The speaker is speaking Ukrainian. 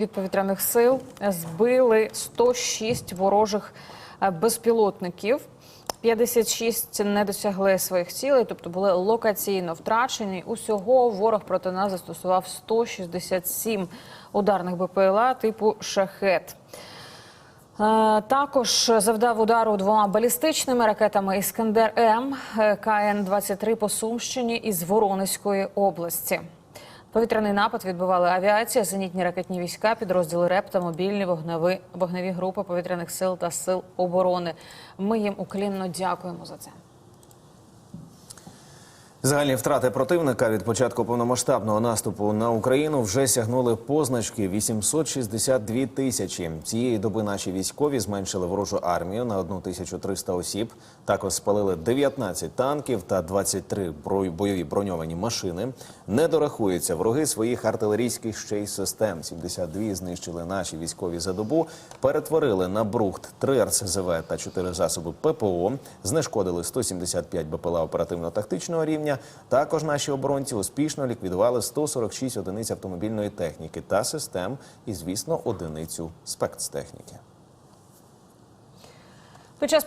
від повітряних сил збили 106 ворожих е, безпілотників. 56 не досягли своїх цілей, тобто були локаційно втрачені. Усього ворог проти нас застосував 167 ударних БПЛА типу шахет. Е, Також завдав удару двома балістичними ракетами Іскандер М е, КН-23 по Сумщині із Воронезької області. Повітряний напад відбивали авіація, зенітні ракетні війська, підрозділи РЕП та мобільні вогневі, вогневі групи повітряних сил та сил оборони. Ми їм уклінно дякуємо за це. Загальні втрати противника від початку повномасштабного наступу на Україну вже сягнули позначки 862 тисячі. Цієї доби наші військові зменшили ворожу армію на 1300 осіб. Також спалили 19 танків та 23 бро- бойові броньовані машини. Не дорахуються вороги своїх артилерійських ще й систем. 72 знищили наші військові за добу. Перетворили на брухт 3 РСЗВ та 4 засоби ППО. Знешкодили 175 БПЛА оперативно-тактичного рівня. Також наші оборонці успішно ліквідували 146 одиниць автомобільної техніки та систем і, звісно, одиницю спецтехніки. Під час